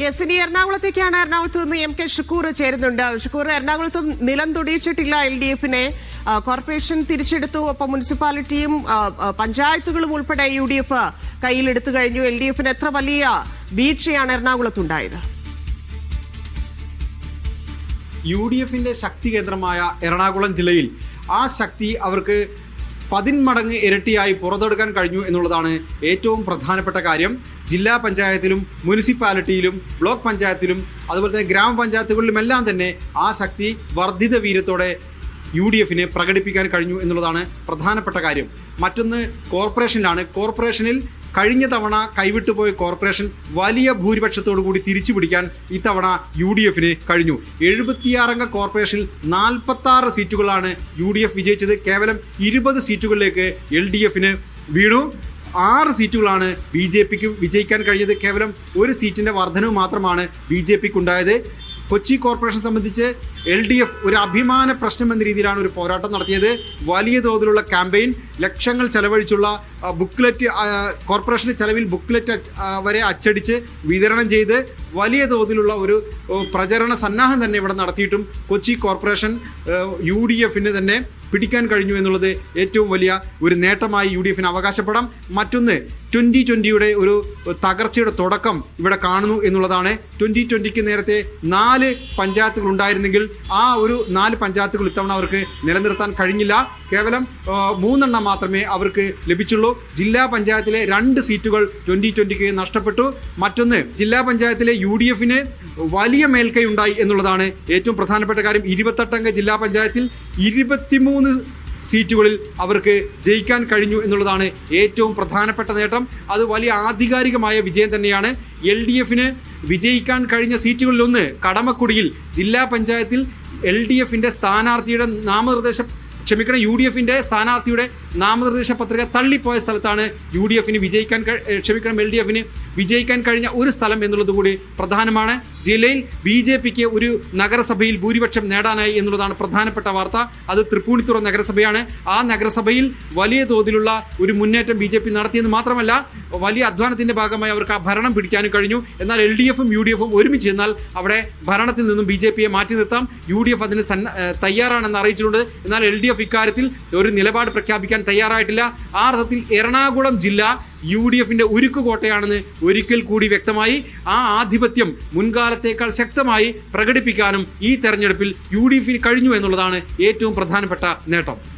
Yes ഇനി എറണാകുളത്തേക്കാണ് എറണാകുളത്ത് നിന്ന് എം കെ ഷുക്കൂർ ചേരുന്നുണ്ട്. ഷുക്കൂർ എറണാകുളത്തും നിലം തൊടിയിച്ചിട്ടില്ല എൽ ഡി എഫിനെ. കോർപ്പറേഷൻ തിരിച്ചെടുത്തു. ഒപ്പം മുനിസിപ്പാലിറ്റിയും പഞ്ചായത്തുകളും ഉൾപ്പെടെ യു ഡി എഫ് കയ്യിലെടുത്തു കഴിഞ്ഞു. എൽ ഡി എഫിന് എത്ര വലിയ വീഴ്ചയാണ് എറണാകുളത്തുണ്ടായത്? യു ഡി എഫിന്റെ ശക്തി കേന്ദ്രമായ എറണാകുളം ജില്ലയിൽ ആ ശക്തി അവർക്ക് പതിന്മടങ്ങ് ഇരട്ടിയായി പുറത്തെടുക്കാൻ കഴിഞ്ഞു എന്നുള്ളതാണ് ഏറ്റവും പ്രധാനപ്പെട്ട കാര്യം. ജില്ലാ പഞ്ചായത്തിലും മുനിസിപ്പാലിറ്റിയിലും ബ്ലോക്ക് പഞ്ചായത്തിലും അതുപോലെ തന്നെ ഗ്രാമപഞ്ചായത്തുകളിലുമെല്ലാം തന്നെ ആ ശക്തി വർദ്ധിത വീര്യത്തോടെ യു ഡി എഫിന് പ്രകടിപ്പിക്കാൻ കഴിഞ്ഞു എന്നുള്ളതാണ് പ്രധാനപ്പെട്ട കാര്യം. മറ്റൊന്ന് കോർപ്പറേഷനിലാണ്. കോർപ്പറേഷനിൽ കഴിഞ്ഞ തവണ കൈവിട്ടുപോയ കോർപ്പറേഷൻ വലിയ ഭൂരിപക്ഷത്തോടു കൂടി തിരിച്ചു പിടിക്കാൻ ഇത്തവണ യു ഡി എഫിന് കഴിഞ്ഞു എഴുപത്തിയാറംഗ കോർപ്പറേഷനിൽ നാൽപ്പത്തി സീറ്റുകളാണ് യു ഡി എഫ് വിജയിച്ചത്. കേവലം ഇരുപത് സീറ്റുകളിലേക്ക് എൽ ഡി എഫിന് വീണു. ആറ് സീറ്റുകളാണ് ബി ജെ പിക്ക് വിജയിക്കാൻ കഴിഞ്ഞത്. കേവലം ഒരു സീറ്റിന്റെ വർധനവ് മാത്രമാണ് ബി ജെ പിക്ക് ഉണ്ടായത് കൊച്ചി കോർപ്പറേഷൻ സംബന്ധിച്ച് എൽ ഡി എഫ് ഒരു അഭിമാന പ്രശ്നം എന്ന രീതിയിലാണ് ഒരു പോരാട്ടം നടത്തിയത്. വലിയ തോതിലുള്ള ക്യാമ്പയിൻ ലക്ഷങ്ങൾ ചെലവഴിച്ചുള്ള ബുക്ക്ലെറ്റ് കോർപ്പറേഷന്റെ ചെലവിൽ ബുക്ക്ലെറ്റ് വരെ അച്ചടിച്ച് വിതരണം ചെയ്ത് വലിയ തോതിലുള്ള ഒരു പ്രചരണ സന്നാഹം തന്നെ ഇവിടെ നടത്തിയിട്ടും കൊച്ചി കോർപ്പറേഷൻ യു ഡി എഫിന് തന്നെ പിടിക്കാൻ കഴിഞ്ഞു എന്നുള്ളത് ഏറ്റവും വലിയ ഒരു നേട്ടമായി യു ഡി എഫിന് അവകാശപ്പെടാം. മറ്റൊന്ന് ട്വന്റി ട്വന്റിയുടെ ഒരു തകർച്ചയുടെ തുടക്കം ഇവിടെ കാണുന്നു എന്നുള്ളതാണ്. ട്വന്റി ട്വന്റിക്ക് നേരത്തെ നാല് പഞ്ചായത്തുകൾ ഉണ്ടായിരുന്നെങ്കിൽ ആ ഒരു നാല് പഞ്ചായത്തുകൾ ഇത്തവണ അവർക്ക് നിലനിർത്താൻ കഴിഞ്ഞില്ല. കേവലം മൂന്നെണ്ണം മാത്രമേ അവർക്ക് ലഭിച്ചുള്ളൂ. ജില്ലാ പഞ്ചായത്തിലെ രണ്ട് സീറ്റുകൾ ട്വന്റി ട്വന്റിക്ക് നഷ്ടപ്പെട്ടു. മറ്റൊന്ന് ജില്ലാ പഞ്ചായത്തിലെ യു ഡി എഫിന് വലിയ മേൽക്കൈ ഉണ്ടായി എന്നുള്ളതാണ് ഏറ്റവും പ്രധാനപ്പെട്ട കാര്യം. ഇരുപത്തെട്ടംഗ ജില്ലാ പഞ്ചായത്തിൽ ഇരുപത്തിമൂന്ന് സീറ്റുകളിൽ അവർക്ക് ജയിക്കാൻ കഴിഞ്ഞു എന്നുള്ളതാണ് ഏറ്റവും പ്രധാനപ്പെട്ട നേട്ടം. അത് വലിയ ആധികാരികമായ വിജയം തന്നെയാണ്. എൽ ഡി എഫിന് വിജയിക്കാൻ കഴിഞ്ഞ സീറ്റുകളിലൊന്ന് കടമക്കുടിയിൽ ജില്ലാ പഞ്ചായത്തിൽ എൽ ഡി എഫിന്റെ സ്ഥാനാർത്ഥിയുടെ നാമനിർദ്ദേശ ക്ഷമിക്കണം യു ഡി എഫിന്റെ സ്ഥാനാർത്ഥിയുടെ നാമനിർദ്ദേശ പത്രിക തള്ളിപ്പോയ സ്ഥലത്താണ് യു ഡി എഫിന് വിജയിക്കാൻ ക്ഷമിക്കണം എൽ ഡി എഫിന് വിജയിക്കാൻ കഴിഞ്ഞ ഒരു സ്ഥലം എന്നുള്ളത് കൂടി പ്രധാനമാണ്. ജില്ലയിൽ ബി ജെ പിക്ക് ഒരു നഗരസഭയിൽ ഭൂരിപക്ഷം നേടാനായി എന്നുള്ളതാണ് പ്രധാനപ്പെട്ട വാർത്ത. അത് തൃപ്പൂണിത്തുറ നഗരസഭയാണ്. ആ നഗരസഭയിൽ വലിയ തോതിലുള്ള ഒരു മുന്നേറ്റം ബി ജെ പി നടത്തിയെന്ന് മാത്രമല്ല വലിയ അധ്വാനത്തിന്റെ ഭാഗമായി അവർക്ക് ആ ഭരണം പിടിക്കാനും കഴിഞ്ഞു. എന്നാൽ എൽ ഡി എഫും യു ഡി എഫും ഒരുമിച്ച് എന്നാൽ അവിടെ ഭരണത്തിൽ നിന്നും ബി ജെ പിയെ മാറ്റി നിർത്താം. യു ഡി എഫ് അതിന് സന്ന തയ്യാറാണെന്ന് അറിയിച്ചിട്ടുണ്ട്. എന്നാൽ എൽ ഡി എഫ് ഇക്കാര്യത്തിൽ ഒരു നിലപാട് പ്രഖ്യാപിക്കാൻ തയ്യാറായിട്ടില്ല. ആ അർത്ഥത്തിൽ എറണാകുളം ജില്ല യു ഡി എഫിന്റെ ഉരുക്കുകോട്ടയാണെന്ന് ഒരിക്കൽ കൂടി വ്യക്തമായി ആ ആധിപത്യം മുൻകാലത്തേക്കാൾ ശക്തമായി പ്രകടിപ്പിക്കാനും ഈ തെരഞ്ഞെടുപ്പിൽ യു ഡി എഫിന് കഴിഞ്ഞു എന്നുള്ളതാണ് ഏറ്റവും പ്രധാനപ്പെട്ട നേട്ടം.